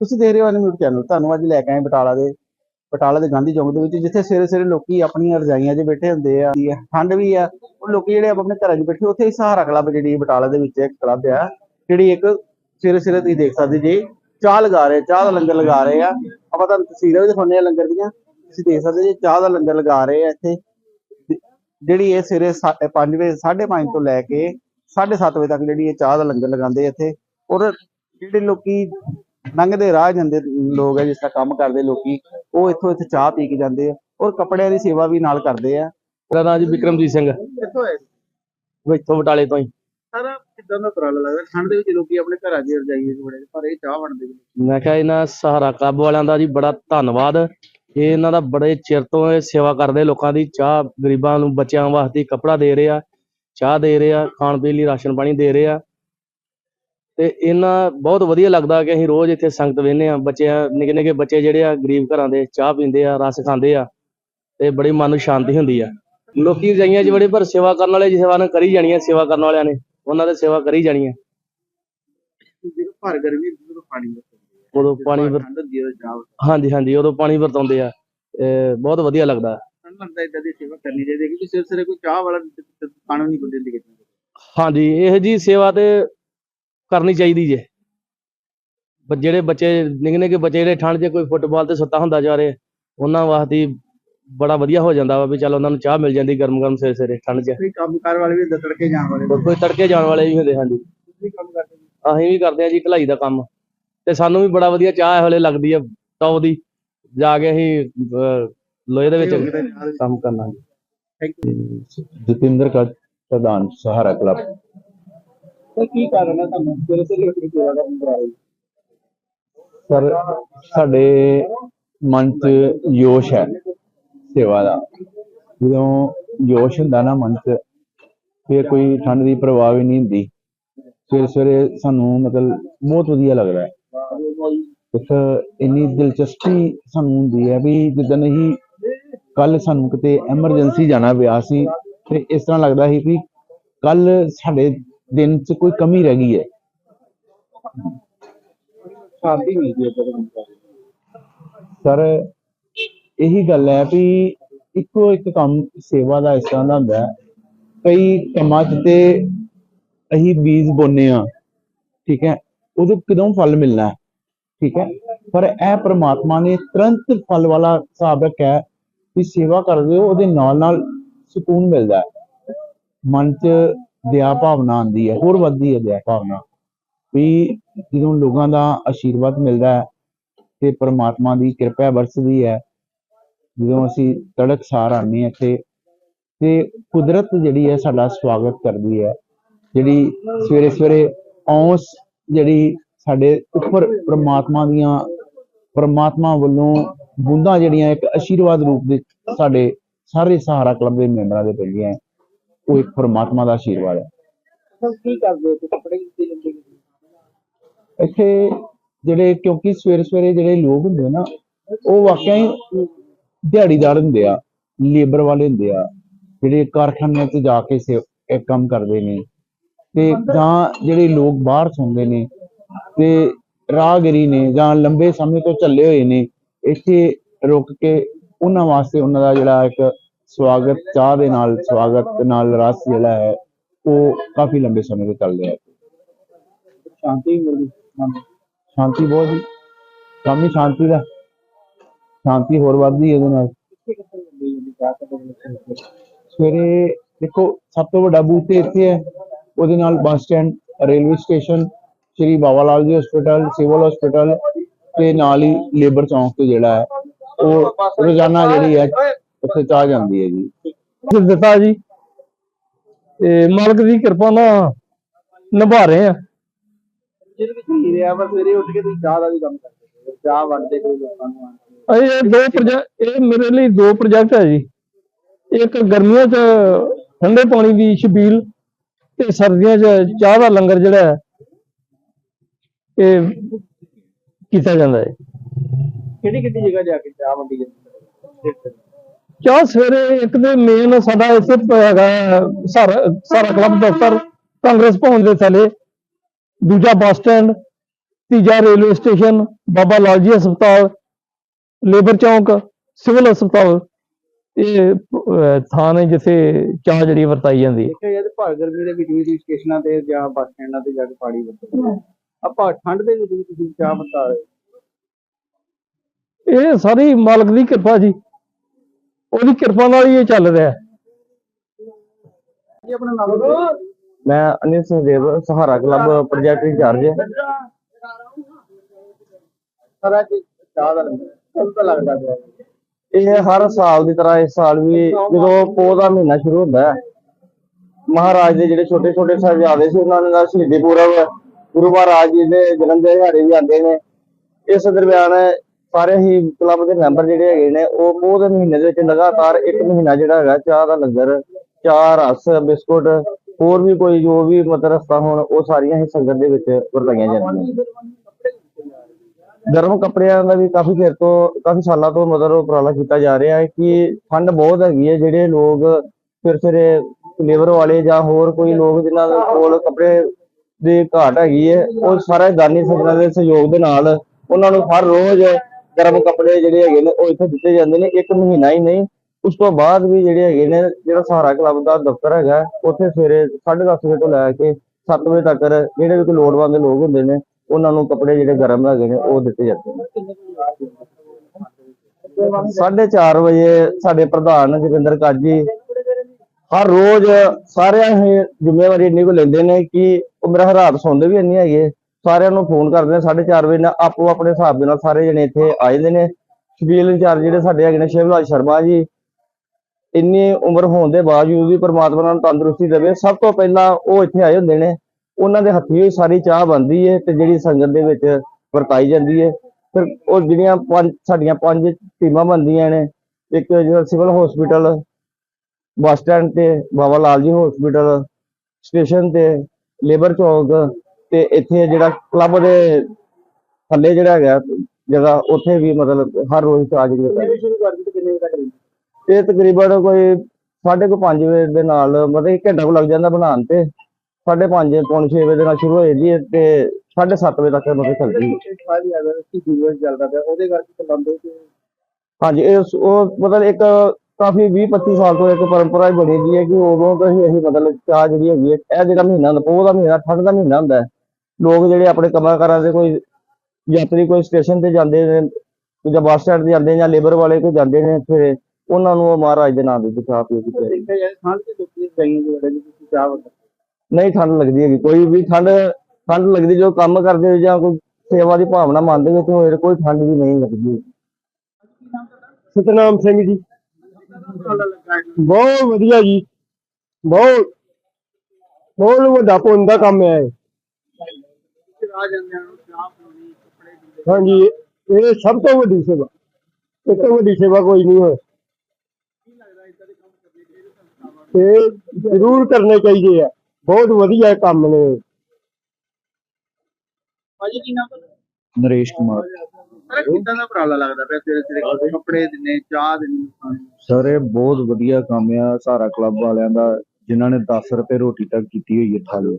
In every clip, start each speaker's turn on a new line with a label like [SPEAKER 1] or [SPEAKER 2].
[SPEAKER 1] ਤੁਸੀਂ ਦੇਖ ਰਹੇ ਹੋ ਅਨਮਿਊਟ ਚੈਨਲ। ਤੁਹਾਨੂੰ ਅੱਜ ਲੈ ਕੇ ਆਏ ਬਟਾਲਾ ਦੇ ਬਟਾਲਾ ਦੇ ਗਾਂਧੀ ਚੌਂਕ ਦੇ ਵਿੱਚ, ਜਿੱਥੇ ਸਵੇਰੇ ਸਵੇਰੇ ਲੋਕੀ ਆਪਣੀਆਂ ਰਜਾਈਆਂ 'ਚ ਬੈਠੇ ਹੁੰਦੇ ਆ। ਠੰਡ ਵੀ ਆ। ਉਹ ਲੋਕੀ ਜਿਹੜੇ ਆਪਣੇ ਘਰਾਂ 'ਚ ਬੈਠੇ, ਉੱਥੇ ਸਹਾਰਾ ਕਲੱਬ ਜਿਹੜੀ ਬਟਾਲਾ ਦੇ ਵਿੱਚ ਇੱਕ ਕਲੱਬ ਆ, ਜਿਹੜੀ ਇੱਕ ਸਵੇਰੇ ਸਵੇਰੇ ਤੁਸੀਂ ਦੇਖ ਸਕਦੇ ਜੀ, ਚਾਹ ਲਗਾ ਰਹੇ, ਚਾਹ ਦਾ ਲੰਗਰ ਲਗਾ ਰਹੇ ਆ। ਆਪਾਂ ਤੁਹਾਨੂੰ ਤਸਵੀਰਾਂ ਵੀ ਦਿਖਾਉਂਦੇ ਆ ਲੰਗਰ ਦੀਆਂ। ਤੁਸੀਂ ਦੇਖ ਸਕਦੇ ਜੀ, ਚਾਹ ਦਾ ਲੰਗਰ ਲਗਾ ਰਹੇ ਆ ਇੱਥੇ। ਜਿਹੜੀ ਇਹ ਸਵੇਰੇ 5 ਵਜੇ 5:30 ਤੋਂ ਲੈ ਕੇ 7:30 ਵਜੇ ਤੱਕ ਜਿਹੜੀ ਇਹ ਚਾਹ ਦਾ ਲੰਗਰ ਲਗਾਉਂਦੇ ਇੱਥੇ। ਔਰ ਜਿਹੜੇ ਲੋਕੀ ਲੰਘਦੇ ਰਾਹ ਜਾਂਦੇ ਲੋਕ ਆ ਜਿਸ ਤਰ੍ਹਾਂ ਕੰਮ ਕਰਦੇ ਲੋਕੀ ਉਹ ਇੱਥੋਂ ਇੱਥੇ ਚਾਹ ਪੀ ਕੇ ਜਾਂਦੇ ਆ ਔਰ ਕੱਪੜਿਆਂ ਦੀ ਸੇਵਾ ਵੀ ਨਾਲ ਕਰਦੇ ਆ।
[SPEAKER 2] ਮੇਰਾ ਨਾਮ ਜੀ ਵਿਕਰਮਜੀਤ ਸਿੰਘ।
[SPEAKER 1] ਕਿੱਥੋਂ ਹੈ
[SPEAKER 2] ਇੱਥੋਂ ਬਟਾਲੇ ਤੋਂ ਹੀ।
[SPEAKER 1] ਸਾਰਾ ਕਿਦਾਂ ਦਾ ਉਪਰਾਲਾ ਲੱਗਦਾ? ਠੰਡ ਦੇ ਵਿੱਚ ਲੋਕੀ ਆਪਣੇ ਘਰਾਂ 'ਚ ਰਜਾਈਏ 'ਚ ਬੜੇ ਪਰ ਇਹ ਚਾਹ ਵੰਡਦੇ।
[SPEAKER 2] ਮੈਂ ਕਿਹਾ ਇਹਨਾਂ ਸਹਾਰਾ ਕਲੱਬ ਵਾਲਿਆਂ ਦਾ ਜੀ ਬੜਾ ਧੰਨਵਾਦ। ਇਹ ਇਹਨਾਂ ਦਾ ਬੜੇ ਚਿਰ ਤੋਂ ਇਹ ਸੇਵਾ ਕਰਦੇ ਲੋਕਾਂ ਦੀ। ਚਾਹ ਗਰੀਬਾਂ ਨੂੰ ਬੱਚਿਆਂ ਵਾਸਤੇ ਕੱਪੜਾ ਦੇ ਰਹੇ ਆ ਚਾਹ ਦੇ ਰਹੇ ਆ ਖਾਣ ਪੀਣ ਲਈ ਰਾਸ਼ਨ ਪਾਣੀ ਦੇ ਰਹੇ ਆ। ਤੇ ਇਹਨਾਂ ਬਹੁਤ ਵਧੀਆ ਲੱਗਦਾ ਕਿ ਅਸੀਂ ਰੋਜ਼ ਇੱਥੇ ਸੰਗਤ ਵੇਖਦੇ ਆ ਬੱਚਿਆਂ ਨਿੱਕੇ ਨਿੱਕੇ ਬੱਚੇ ਜਿਹੜੇ ਆ ਗਰੀਬ ਘਰਾਂ ਦੇ ਚਾਹ ਪੀਂਦੇ ਆ ਰਸ ਖਾਂਦੇ ਆ ਤੇ ਬੜੀ ਮਨ ਨੂੰ ਸ਼ਾਂਤੀ ਹੁੰਦੀ ਆ। ਲੋਕੀ ਰਜਾਈਆਂ 'ਚ ਬੜੇ ਪਰ ਸੇਵਾ ਕਰਨ ਵਾਲੇ ਸੇਵਾ ਨੇ ਕਰੀ ਜਾਣੀ ਆ ਸੇਵਾ ਕਰਨ ਵਾਲਿਆਂ ਨੇ ਉਹਨਾਂ ਦੇ ਸੇਵਾ ਕਰੀ ਜਾਣੀ ਆ।
[SPEAKER 1] ਜਦੋਂ ਭਰ ਗਰਮੀ ਹੁੰਦੀ ਉਦੋਂ ਪਾਣੀ ਵਰਤਦੇ ਆ।
[SPEAKER 2] ਉਦੋਂ ਪਾਣੀ
[SPEAKER 1] ਵਰਤਦੇ
[SPEAKER 2] ਹਾਂਜੀ ਹਾਂਜੀ ਉਦੋਂ ਪਾਣੀ ਵਰਤਾਉਂਦੇ ਆ ਬਹੁਤ ਵਧੀਆ ਲੱਗਦਾ।
[SPEAKER 1] ਲੱਗਦਾ ਇਦਾਂ ਦੀ ਸੇਵਾ ਕਰਨੀ ਚਾਹੀਦੀ ਕਿਉਂਕਿ ਸਿਰ ਸਿਰੇ ਕੋਈ ਚਾਹ ਵਾਲਾ ਖਾਣਾ ਨਹੀਂ ਕੋਈ ਦਿੰਦੀ ਕਿਤੇ
[SPEAKER 2] ਹਾਂਜੀ ਇਹ ਜੀ ਸੇਵਾ ਤੇ ਕਰਨੀ ਚਾਹੀਦੀ ਜੇ। ਜਿਹੜੇ ਬੱਚੇ ਨਿੱਕੇ ਨਿੱਕੇ ਬੱਚੇ ਜਿਹੜੇ ਠੰਡ 'ਚ ਕੋਈ ਫੁੱਟਬਾਲ ਤੇ ਸੁੱਤਾ ਹੁੰਦਾ ਜਾ ਰਹੇ ਉਹਨਾਂ ਵਾਸਤੇ ਬੜਾ ਵਧੀਆ ਹੋ ਜਾਂਦਾ ਵਾ ਵੀ ਚੱਲ ਉਹਨਾਂ ਨੂੰ ਚਾਹ ਮਿਲ ਜਾਂਦੀ ਗਰਮ ਗਰਮ ਸਵੇਰੇ ਸਵੇਰੇ ਠੰਡ 'ਚ।
[SPEAKER 1] ਕੋਈ ਕੰਮਕਾਰ ਵਾਲੇ ਵੀ ਹੁੰਦੇ ਤੜਕੇ ਜਾਣ ਵਾਲੇ
[SPEAKER 2] ਕੋਈ ਤੜਕੇ ਜਾਣ ਵਾਲੇ ਵੀ ਹੁੰਦੇ ਹਾਂਜੀ।
[SPEAKER 1] ਕੰਮ ਕਰਦੇ ਨੇ।
[SPEAKER 2] ਅਸੀਂ ਵੀ ਕਰਦੇ ਆ ਜੀ ਢਲਾਈ ਦਾ ਕੰਮ। ਤੇ ਸਾਨੂੰ ਵੀ ਬੜਾ ਵਧੀਆ ਚਾਹ ਇਹ ਵੇਲੇ ਲੱਗਦੀ ਆ ਟੌਪ ਦੀ। ਜਾ ਕੇ ਅਸੀਂ ਅਹ, ਲੋਹੇ ਦੇ ਵਿੱਚ ਕੰਮ ਕਰਨਾ ਜੀ।
[SPEAKER 1] Thank you.
[SPEAKER 3] ਜਤਿੰਦਰ ਕਾ ਪ੍ਰਧਾਨ ਸਹਾਰਾ ਕਲੱਬ।
[SPEAKER 1] ਸਰ ਕੀ ਕਾਰਨ ਹੈ ਤੁਹਾਨੂੰ? ਸਵੇਰੇ ਸਵੇਰੇ ਉੱਠ ਕੇ ਸੇਵਾ ਕਰਨ ਦਾ
[SPEAKER 3] ਸਰ, ਸਾਡੇ ਮਨ 'ਚ ਜੋਸ਼ ਹੈ ਸੇਵਾ ਦਾ। ਜਦੋਂ ਜੋਸ਼ ਹੁੰਦਾ ਨਾ ਮਨ 'ਚ, ਫਿਰ ਕੋਈ ਠੰਡ ਦੀ ਪ੍ਰਵਾਹ ਵੀ ਨਹੀਂ ਹੁੰਦੀ। ਸਵੇਰੇ ਸਵੇਰੇ ਸਾਨੂੰ ਮਤਲਬ ਬਹੁਤ ਵਧੀਆ ਲੱਗਦਾ ਹੈ। ਇੱਕ ਇੰਨੀ ਦਿਲਚਸਪੀ ਸਾਨੂੰ ਹੁੰਦੀ ਹੈ ਵੀ ਜਿੱਦਣ ਹੀ ਕੱਲ ਸਾਨੂੰ ਕਿਤੇ ਐਮਰਜੈਂਸੀ ਜਾਣਾ ਪਿਆ ਸੀ, ਤੇ ਇਸ ਤਰ੍ਹਾਂ ਲੱਗਦਾ ਸੀ ਵੀ ਕੱਲ ਸਾਡੇ ਦਿਨ 'ਚ ਕੋਈ ਕਮੀ ਰਹਿ ਗਈ ਹੈ?
[SPEAKER 1] ਸ਼ਾਂਤੀ ਮਿਲਦੀ ਹੈ ਜਦੋਂ
[SPEAKER 3] ਸਰ ਇਹੀ ਗੱਲ ਹੈ ਵੀ ਇੱਕੋ ਇੱਕ ਕੰਮ ਸੇਵਾ ਦਾ ਇਸ ਤਰ੍ਹਾਂ ਦਾ ਹੁੰਦਾ ਹੈ। ਕਈ ਕੰਮਾਂ 'ਚ ਤੇ ਅਸੀਂ ਬੀਜ ਬੋਨੇ ਆ ਠੀਕ ਹੈ? ਉਦੋਂ ਕਦੋਂ ਫਲ ਮਿਲਣਾ ਠੀਕ ਹੈ? ਪਰ ਇਹ ਪ੍ਰਮਾਤਮਾ ਨੇ ਤੁਰੰਤ ਫਲ ਵਾਲਾ ਹਿਸਾਬ ਰੱਖਿਆ ਹੈ ਵੀ ਸੇਵਾ ਕਰਦੇ ਹੋ ਉਹਦੇ ਨਾਲ ਨਾਲ ਸਕੂਨ ਮਿਲਦਾ ਹੈ। ਮਨ 'ਚ ਦਇਆ ਭਾਵਨਾ ਆਉਂਦੀ ਹੈ ਹੋਰ ਵੱਧਦੀ ਹੈ ਦਇਆ ਭਾਵਨਾ। ਵੀ ਜਦੋਂ ਲੋਕਾਂ ਦਾ ਆਸ਼ੀਰਵਾਦ ਮਿਲਦਾ ਹੈ ਤੇ ਪ੍ਰਮਾਤਮਾ ਦੀ ਕਿਰਪਾ ਵਰਸਦੀ ਹੈ ਜਦੋਂ ਅਸੀਂ ਤੜਕਸਾਰ ਆਉਂਦੇ ਹਾਂ ਇੱਥੇ ਤੇ ਕੁਦਰਤ ਜਿਹੜੀ ਹੈ ਸਾਡਾ ਸਵਾਗਤ ਕਰਦੀ ਹੈ। ਜਿਹੜੀ ਸਵੇਰੇ ਸਵੇਰੇ ਔਸ ਜਿਹੜੀ ਸਾਡੇ ਉੱਪਰ ਪ੍ਰਮਾਤਮਾ ਦੀਆਂ ਪ੍ਰਮਾਤਮਾ ਵੱਲੋਂ ਬੂੰਦਾਂ ਜਿਹੜੀਆਂ ਇੱਕ ਆਸ਼ੀਰਵਾਦ ਰੂਪ ਦੇ ਸਾਡੇ ਸਾਰੇ ਸਹਾਰਾ ਕਲੱਬ ਦੇ ਮੈਂਬਰਾਂ ਦੇ ਪੈਂਦੀਆਂ ਹੈ, ਉਹ ਇੱਕ ਪ੍ਰਮਾਤਮਾ ਦਾ ਆਸ਼ੀਰਵਾਦ ਹੈ।
[SPEAKER 1] ਸਰ ਕੀ ਕਰਦੇ ਹੋ ਤੁਸੀਂ? ਕੱਪੜੇ ਕਿੱਥੇ ਲੈਂਦੇ ਹੋ?
[SPEAKER 3] ਇੱਥੇ ਜਿਹੜੇ ਕਿਉਂਕਿ ਸਵੇਰੇ ਸਵੇਰੇ ਜਿਹੜੇ ਲੋਕ ਹੁੰਦੇ ਨਾ ਉਹ ਵਾਕਿਆ ਹੀ ਦਿਹਾੜੀਦਾਰ ਹੁੰਦੇ ਆ ਲੇਬਰ ਵਾਲੇ ਹੁੰਦੇ ਆ ਜਿਹੜੇ ਕਾਰਖਾਨਿਆਂ 'ਚ ਜਾ ਕੇ ਸੇ ਇਹ ਕੰਮ ਕਰਦੇ ਨੇ ਤੇ ਜਾਂ ਜਿਹੜੇ ਲੋਕ ਬਾਹਰ ਸੌਂਦੇ ਨੇ ਤੇ ਰਾਹਗੀਰੀ ਨੇ ਜਾਂ ਲੰਬੇ ਸਮੇਂ ਤੋਂ ਚੱਲੇ ਹੋਏ ਨੇ ਇੱਥੇ ਰੁਕ ਕੇ ਉਹਨਾਂ ਵਾਸਤੇ ਉਹਨਾਂ ਦਾ ਜਿਹੜਾ ਇੱਕ ਸਵਾਗਤ ਚਾਹ ਦੇ ਨਾਲ ਸਵਾਗਤ ਨਾਲ ਰਸ ਜਿਹੜਾ ਹੈ ਉਹ ਕਾਫੀ ਲੰਬੇ ਸਮੇਂ ਤੋਂ ਚੱਲ ਰਿਹਾ ਹੈ।
[SPEAKER 1] ਸ਼ਾਂਤੀ ਮਿਲਦੀ
[SPEAKER 3] ਬਹੁਤ ਹੀ ਕੰਮ ਸ਼ਾਂਤੀ ਦਾ। ਸ਼ਾਂਤੀ ਹੋਰ ਵੱਧਦੀ ਇਹਦੇ ਨਾਲ। ਸਵੇਰੇ ਦੇਖੋ ਸਭ ਤੋਂ ਵੱਡਾ ਬੂਥ ਤੇ ਇੱਥੇ ਹੈ। ਉਹਦੇ ਨਾਲ bus stand railway station Shri Baba Lal ji hospital civil hospital ਤੇ ਨਾਲ ਹੀ ਲੇਬਰ ਚੌਂਕ ਤੇ ਜਿਹੜਾ ਹੈ ਉਹ ਰੋਜ਼ਾਨਾ ਜਿਹੜੀ ਹੈ ਉੱਥੇ ਚਾਹ ਜਾਂਦੀ ਹੈ ਜੀ।
[SPEAKER 2] ਦਿੱਤਾ ਜੀ। ਤੇ ਮਾਲਕ ਦੀ ਕਿਰਪਾ ਨਾਲ ਨਿਭਾ ਰਹੇ ਆ।
[SPEAKER 1] ਜਿਹਦੇ ਵਿੱਚ ਹੀ ਰਿਹਾ ਵਾ ਸਵੇਰੇ ਉੱਠ ਕੇ ਤੁਸੀਂ ਚਾਹ ਦਾ ਵੀ ਕੰਮ ਕਰਦੇ ਹੋ। ਚਾਹ ਵੰਡਦੇ ਕੋਈ ਲੋਕਾਂ ਨੂੰ ਆ ਕੇ
[SPEAKER 2] ਇਹ ਦੋ ਪ੍ਰੋਜੈਕਟ ਇਹ ਮੇਰੇ ਲਈ ਦੋ ਪ੍ਰੋਜੈਕਟ ਹੈ ਜੀ। ਇੱਕ ਗਰਮੀਆਂ 'ਚ ਠੰਡੇ ਪਾਣੀ ਦੀ ਛਬੀਲ ਤੇ ਸਰਦੀਆਂ 'ਚ ਚਾਹ ਦਾ ਲੰਗਰ ਜਿਹੜਾ ਹੈ ਇਹ ਕੀਤਾ ਜਾਂਦਾ ਹੈ।
[SPEAKER 1] ਕਿਹੜੀ ਕਿਹੜੀ ਜਗ੍ਹਾ ਜਾ ਕੇ ਚਾਹ ਵੰਡੀ ਜਾਂਦੀ ਹੈ?
[SPEAKER 2] ਚਾਹ ਸਵੇਰੇ ਇੱਕ ਤੇ ਮੇਨ ਸਾਡਾ ਪ- ਹੈਗਾ ਸਾਰਾ ਸਾਰਾ ਕਲੱਬ ਦਫ਼ਤਰ ਕਾਂਗਰਸ ਭਵਨ ਦੇ ਥੱਲੇ ਦੂਜਾ ਬੱਸ ਸਟੈਂਡ
[SPEAKER 4] ਤੀਜਾ ਰੇਲਵੇ ਸਟੇਸ਼ਨ ਬਾਬਾ ਲਾਲ ਜੀ ਹਸਪਤਾਲ ਲੇਬਰ ਚੌਂਕ ਸਿਵਲ ਹਸਪਤਾਲ। ਇਹ ਥਾਂ ਨੇ ਜਿੱਥੇ ਚਾਹ ਜਿਹੜੀ ਵਰਤਾਈ ਜਾਂਦੀ ਹੈ।
[SPEAKER 1] ਦੇਖਿਆ ਤੇ ਭਾਰ ਗਰਮੀ ਦੇ ਵਿੱਚ ਵੀ ਸਟੇਸ਼ਨਾਂ ਤੇ ਜਾਂ ਬੱਸ ਸਟੈਂਡਾਂ ਤੇ ਜਾ ਕੇ ਪਾਣੀ ਵਰਤਦੇ ਆਪਾਂ ਠੰਡ ਦੇ ਵਿੱਚ ਵੀ ਤੁਸੀਂ ਚਾਹ ਵਰਤਾ ਰਹੇ।
[SPEAKER 4] ਇਹ ਸਾਰੀ ਮਾਲਕ ਦੀ ਕਿਰਪਾ ਜੀ। ਉਹਦੀ ਕਿਰਪਾ ਨਾਲ ਹੀ ਇਹ ਚੱਲ ਰਿਹਾ ਹੈ।
[SPEAKER 1] ਜੀ ਆਪਣਾ ਨਾਮ ਦੱਸੋ।
[SPEAKER 5] ਮੈਂ ਅਨਿਲ ਸਿੰਘ ਦੇਵ ਸਹਾਰਾ ਕਲੱਬ ਪ੍ਰੋਜੈਕਟ ਇੰਚਾਰਜ
[SPEAKER 1] ਸਾਰਾ ਜੀ ਲੱਗਦਾ ਪਿਆ।
[SPEAKER 5] ਇਹ ਹਰ ਸਾਲ ਦੀ ਤਰ੍ਹਾਂ ਇਸ ਸਾਲ ਵੀ ਜਦੋਂ ਪੋਹ ਦਾ ਮਹੀਨਾ ਸ਼ੁਰੂ ਹੁੰਦਾ ਹੈ ਮਹਾਰਾਜ ਦੇ ਜਿਹੜੇ ਛੋਟੇ ਛੋਟੇ ਸਾਹਿਬਜ਼ਾਦੇ ਸੀ ਉਹਨਾਂ ਦਾ ਸ਼ਹੀਦੀ ਪੂਰਬ ਗੁਰੂ ਮਹਾਰਾਜ ਜੀ ਦੇ ਜਨਮ ਦਿਹਾੜੇ ਵੀ ਆਉਂਦੇ ਨੇ। ਇਸ ਦਰਮਿਆਨ ਸਾਰੇ ਹੀ ਕਲੱਬ ਦੇ ਮੈਂਬਰ ਜਿਹੜੇ ਹੈਗੇ ਨੇ, ਉਹ ਬਹੁਤ ਮਹੀਨੇ ਦੇ ਵਿੱਚ ਲਗਾਤਾਰ ਇੱਕ ਮਹੀਨਾ ਜਿਹੜਾ ਹੈਗਾ, ਚਾਹ ਦਾ ਲੰਗਰ, ਚਾਹ, ਰਸ, ਬਿਸਕੁਟ, ਹੋਰ ਵੀ ਕੋਈ ਜੋ ਵੀ ਮਤਲਬ ਹੋਣ, ਉਹ ਸਾਰੀਆਂ ਹੀ ਸੰਗਤ ਦੇ ਵਿੱਚ ਵਰਤਾਈਆਂ ਜਾਂਦੀਆਂ ਗਰਮ ਕੱਪੜਿਆਂ ਦਾ ਵੀ ਕਾਫੀ ਚਿਰ ਤੋਂ, ਕਾਫੀ ਸਾਲਾਂ ਤੋਂ ਮਤਲਬ ਉਪਰਾਲਾ ਕੀਤਾ ਜਾ ਰਿਹਾ ਹੈ ਕਿ ਠੰਡ ਬਹੁਤ ਹੈਗੀ ਹੈ, ਜਿਹੜੇ ਲੋਕ ਫਿਰ ਫਿਰ ਲੇਬਰ ਵਾਲੇ ਜਾਂ ਹੋਰ ਕੋਈ ਲੋਕ ਜਿਨ੍ਹਾਂ ਦੇ ਕੋਲ ਕੱਪੜੇ ਦੀ ਘਾਟ ਹੈਗੀ ਹੈ, ਉਹ ਸਾਰੇ ਦਾਨੀ ਸੱਜਣਾ ਦੇ ਸਹਿਯੋਗ ਦੇ ਨਾਲ ਉਹਨਾਂ ਨੂੰ ਹਰ ਰੋਜ਼ ਗਰਮ ਕੱਪੜੇ ਜਿਹੜੇ ਹੈਗੇ ਨੇ, ਉਹ ਇੱਥੇ ਦਿੱਤੇ ਜਾਂਦੇ ਨੇ, ਇੱਕ ਮਹੀਨਾ ਹੀ ਨਹੀਂ। ਉਸ ਤੋਂ ਬਾਅਦ ਵੀ ਜਿਹੜੇ ਹੈਗੇ ਨੇ, ਜਿਹੜਾ ਸਹਾਰਾ ਕਲੱਬ ਦਾ ਦਫ਼ਤਰ ਹੈਗਾ, ਉੱਥੇ ਸਵੇਰੇ 10:30 ਵਜੇ ਤੋਂ ਲੈ ਕੇ 7 ਵਜੇ ਤੱਕ ਜਿਹੜੇ ਵੀ ਕੋਈ ਲੋੜਵੰਦ ਲੋਕ ਹੁੰਦੇ ਨੇ, ਉਹਨਾਂ ਨੂੰ ਕੱਪੜੇ ਜਿਹੜੇ ਗਰਮ ਹੈਗੇ ਨੇ, ਉਹ ਦਿੱਤੇ ਜਾਂਦੇ ਨੇ। ਸਾਢੇ ਚਾਰ ਵਜੇ ਸਾਡੇ ਪ੍ਰਧਾਨ ਜਗਿੰਦਰ ਕਾਜੀ ਹਰ ਰੋਜ਼ ਸਾਰਿਆਂ ਹੀ ਜ਼ਿੰਮੇਵਾਰੀ ਇੰਨੀ ਕੋ ਲੈਂਦੇ ਨੇ ਕਿ ਉਹ ਮੇਰਾ ਰਾਤ ਸੌਂਦੇ ਵੀ ਇੰਨੀ ਹੈਗੇ। ਸਾਰਿਆਂ ਨੂੰ ਫੋਨ ਕਰਦੇ ਨੇ ਸਾਢੇ ਚਾਰ ਵਜੇ ਨਾਲ ਆਪੋ ਆਪਣੇ ਹਿਸਾਬ ਦੇ ਨਾਲ ਸਾਰੇ ਜਣੇ ਇੱਥੇ ਆ ਜਾਂਦੇ ਨੇ। ਸ਼ਬੀਲ ਇੰਚਾਰਜ ਜਿਹੜੇ ਸਾਡੇ ਹੈਗੇ ਨੇ, ਸ਼ਿਵਰਾਜ ਸ਼ਰਮਾ ਜੀ, ਇੰਨੀ ਉਮਰ ਹੋਣ ਦੇ ਬਾਵਜੂਦ ਵੀ ਪ੍ਰਮਾਤਮਾ ਉਹਨਾਂ ਤੰਦਰੁਸਤੀ ਦੇਵੇ, ਸਭ ਤੋਂ ਪਹਿਲਾਂ ਉਹ ਇੱਥੇ ਆਏ ਹੁੰਦੇ ਨੇ, ਉਹਨਾਂ ਦੇ ਹੱਥੀਂ ਹੀ ਸਾਰੀ ਚਾਹ ਬਣਦੀ ਹੈ ਤੇ ਜਿਹੜੀ ਸੰਗਤ ਦੇ ਵਿੱਚ ਵਰਤਾਈ ਜਾਂਦੀ ਹੈ ਫਿਰ ਉਹ ਜਿਹੜੀਆਂ ਪੰਜ, ਸਾਡੀਆਂ ਪੰਜ ਟੀਮਾਂ ਬਣਦੀਆਂ ਨੇ, ਇੱਕ ਜਿਹੜਾ ਸਿਵਲ ਹਸਪੀਟਲ ਬੱਸ ਸਟੈਂਡ ਤੇ ਬਾਬਾ ਲਾਲ ਜੀ ਹਸਪੀਟਲ ਸਟੇਸ਼ਨ ਤੇ ਲੇਬਰ ਚੌਕ ਤੇ ਇੱਥੇ ਜਿਹੜਾ ਕਲੱਬ ਦੇ ਥੱਲੇ ਜਿਹੜਾ ਹੈਗਾ ਜਗ੍ਹਾ ਉੱਥੇ ਵੀ ਮਤਲਬ ਹਰ ਰੋਜ਼ ਚਾਹ ਜਿਹੜੀ ਵਰਤਾਈ
[SPEAKER 1] ਸ਼ੁਰੂ ਕਰ ਦਿੱਤੇ ਕਿੰਨੇ ਵਜੇ ਤੱਕ ਰਹਿੰਦੀ
[SPEAKER 5] ਇਹ ਤਕਰੀਬਨ ਕੋਈ ਸਾਢੇ ਕੁ ਪੰਜ ਵਜੇ ਦੇ ਨਾਲ ਮਤਲਬ ਇੱਕ ਘੰਟਾ ਕੁ ਲੱਗ ਜਾਂਦਾ ਬਣਾਉਣ ਤੇ। ਸਾਢੇ ਪੰਜ ਪੌਣੇ ਛੇ ਵਜੇ ਦੇ ਨਾਲ ਸ਼ੁਰੂ ਹੋ ਜਾਂਦੀ ਹੈ ਤੇ ਸਾਢੇ ਸੱਤ ਵਜੇ ਤੱਕ ਮਤਲਬ ਚੱਲਦੀ ਹੈ
[SPEAKER 1] ਤੇ
[SPEAKER 5] ਹਾਂਜੀ ਇਹ ਉਹ ਮਤਲਬ ਇੱਕ ਕਾਫੀ 20 25 ਸਾਲ ਤੋਂ ਇੱਕ ਪਰੰਪਰਾ ਹੀ ਬਣੀ ਦੀ ਹੈ ਕਿ ਉਦੋਂ ਤੋਂ ਹੀ ਅਸੀਂ ਮਤਲਬ ਚਾਹ ਜਿਹੜੀ ਹੈਗੀ ਹੈ ਇਹ ਜਿਹੜਾ ਮਹੀਨਾ ਹੁੰਦਾ ਪੋਹ ਦਾ ਮਹੀਨਾ ਠੰਡ ਦਾ ਮਹੀਨਾ ਹੁੰਦਾ ਹੈ ਲੋਕ ਜਿਹੜੇ ਆਪਣੇ ਕੰਮਾਂ ਕਾਰਾਂ ਦੇ ਕੋਈ ਯਾਤਰੀ ਕੋਈ ਸਟੇਸ਼ਨ ਤੇ ਜਾਂਦੇ ਨੇ ਜਾਂ ਬੱਸ ਸਟੈਂਡ ਤੇ ਜਾਂਦੇ ਨੇ ਜਾਂ ਲੇਬਰ ਵਾਲੇ ਕੋਈ ਜਾਂਦੇ ਨੇ ਫਿਰ ਉਹਨਾਂ ਨੂੰ ਉਹ ਮਹਾਰਾਜ ਦੇ ਨਾਮ ਦੀ ਚਾਹ ਪੀ ਕੇ ਨਹੀਂ ਠੰਡ ਲੱਗਦੀ ਹੈਗੀ ਕੋਈ ਵੀ ਠੰਡ ਠੰਡ ਲੱਗਦੀ ਜੋ ਕੰਮ ਕਰਦੇ ਹੋਏ ਜਾਂ ਕੋਈ ਸੇਵਾ ਦੀ ਭਾਵਨਾ ਮੰਨਦੇ ਵਿੱਚ ਹੋਏ ਕੋਈ ਠੰਡ ਵੀ ਨਹੀਂ ਲੱਗਦੀ।
[SPEAKER 4] ਸਤਨਾਮ ਸਿੰਘ ਜੀ। ਬਹੁਤ ਵਧੀਆ ਜੀ ਬਹੁਤ ਬਹੁਤ ਵੱਡਾ ਪੁੰਨ ਦਾ ਕੰਮ ਹੈ।
[SPEAKER 1] ਆ ਜਾਂਦੇ ਨੂੰ ਚਾਹ ਪੀਣੀ ਕੱਪੜੇ ਲੀੜੇ
[SPEAKER 4] ਹਾਂਜੀ ਇਹ ਸਭ ਤੋਂ ਵੱਡੀ ਸੇਵਾ। ਇਹ ਤੋਂ ਵੱਡੀ ਸੇਵਾ ਕੋਈ ਨਹੀਂ ਹੈ ਇਹ ਜ਼ਰੂਰ ਕਰਨੇ ਚਾਹੀਦੇ ਆ। ਬਹੁਤ ਵਧੀਆ ਕੰਮ ਨੇ
[SPEAKER 1] ਭਾਜੀ ਕੀ ਨਾਮ
[SPEAKER 6] ਨਰੇਸ਼ ਕੁਮਾਰ।
[SPEAKER 1] ਸਰ ਕਿੱਦਾਂ ਦਾ ਉਪਰਾਲਾ ਲੱਗਦਾ ਪਿਆ ਤੇਰੇ ਤੇਰੇ ਕੱਪੜੇ ਦਿੰਨੇ ਚਾਹ ਦਿੰਨੇ
[SPEAKER 6] ਸਰ ਇਹ ਬਹੁਤ ਵਧੀਆ ਕੰਮ ਆ। ਸਹਾਰਾ ਕਲੱਬ ਵਾਲਿਆਂ ਦਾ ਜਿਨ੍ਹਾਂ ਨੇ 10 ਰੁਪਏ ਰੋਟੀ ਤੱਕ ਕੀਤੀ ਹੋਈ ਹੈ ਥਾਲੇ।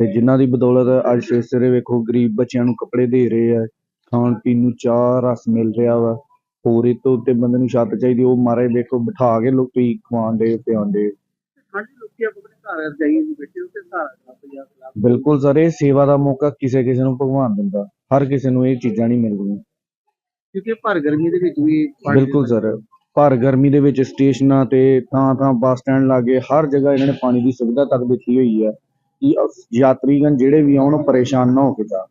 [SPEAKER 6] ਤੇ ਜਿਨ੍ਹਾਂ ਦੀ ਬਦੌਲਤ ਅੱਜ ਸਵੇਰੇ ਵੇਖੋ ਗਰੀਬ ਬੱਚਿਆਂ ਨੂੰ ਕੱਪੜੇ ਦੇ ਰਹੇ ਆ ਖਾਣ ਪੀਣ ਨੂੰ ਚਾਹ ਰਸ ਮਿਲ ਰਿਹਾ ਵਾ। ਹੋਰ ਇਹ ਤੋਂ ਉੱਤੇ ਬੰਦੇ ਨੂੰ ਛੱਤ ਚਾਹੀਦੀ ਉਹ ਮਾਰੇ ਵੇਖੋ ਬਿਠਾ ਕੇ ਲੋਕੀ ਖਵਾਉਂਦੇ ਪਿਆਉਂਦੇ
[SPEAKER 1] ਦੇ ਲੋਕੀ ਆਪਣੇ ਘਰ ਜਾਈਏ ਨਹੀਂ ਬੈਠੇ ਉੱਤੇ ਸਾਰਾ ਪੰਜਾਬ ਖਿਲਾਫ
[SPEAKER 6] ਬਿਲਕੁਲ ਸਰ ਇਹ ਸੇਵਾ ਦਾ ਮੌਕਾ ਕਿਸੇ ਕਿਸੇ ਨੂੰ ਭਗਵਾਨ ਦਿੰਦਾ ਹਰ ਕਿਸੇ ਨੂੰ ਇਹ ਚੀਜ਼ਾਂ ਨਹੀਂ ਮਿਲਦੀਆਂ।
[SPEAKER 1] ਕਿਉਂਕਿ ਭਰ ਗਰਮੀ ਦੇ ਵਿੱਚ ਵੀ
[SPEAKER 6] ਬਿਲਕੁਲ ਸਰ ਭਰ ਗਰਮੀ ਦੇ ਵਿੱਚ ਸਟੇਸ਼ਨਾਂ ਤੇ ਥਾਂ ਥਾਂ ਬੱਸ ਸਟੈਂਡ ਲਾਗੇ ਹਰ ਜਗ੍ਹਾ ਇਹਨਾਂ ਨੇ ਪਾਣੀ ਦੀ ਸੁਵਿਧਾ ਤੱਕ ਦਿੱਤੀ ਹੋਈ ਹੈ ਯਾਤਰੀਗਣ ਜਿਹੜੇ ਵੀ ਆਉਣ ਪਰੇਸ਼ਾਨ ਨਾ ਹੋ ਕੇ ਜਾਣ।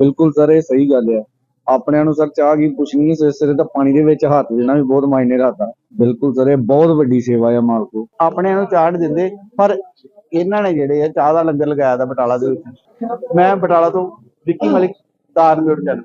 [SPEAKER 6] ਬਿਲਕੁਲ ਸਰ ਇਹ ਸਹੀ ਗੱਲ ਹੈ। ਆਪਣਿਆਂ ਨੂੰ ਸਰ ਚਾਹ ਕੀ ਪੁੱਛਣੀ ਹੈ ਸਿਰ ਤਾਂ ਪਾਣੀ ਦੇ ਵਿੱਚ ਹੱਥ ਦੇਣਾ ਵੀ ਬਹੁਤ ਮਾਇਨੇ ਰੱਖਦਾ। ਬਿਲਕੁਲ ਸਰ ਇਹ ਬਹੁਤ ਵੱਡੀ ਸੇਵਾ ਹੈ ਮਾਲਕੋ।
[SPEAKER 1] ਆਪਣਿਆਂ ਨੂੰ ਚਾਹ ਨੀ ਦਿੰਦੇ ਪਰ ਇਹਨਾਂ ਨੇ ਜਿਹੜੇ ਆ ਚਾਹ ਦਾ ਲੰਗਰ ਲਗਾਇਆ ਦਾ ਬਟਾਲਾ ਦੇ ਵਿੱਚ। ਮੈਂ ਬਟਾਲਾ ਤੋਂ ਵਿੱਕੀ ਮਲਿਕ ਮਿਊਟ ਚੈਨਲ।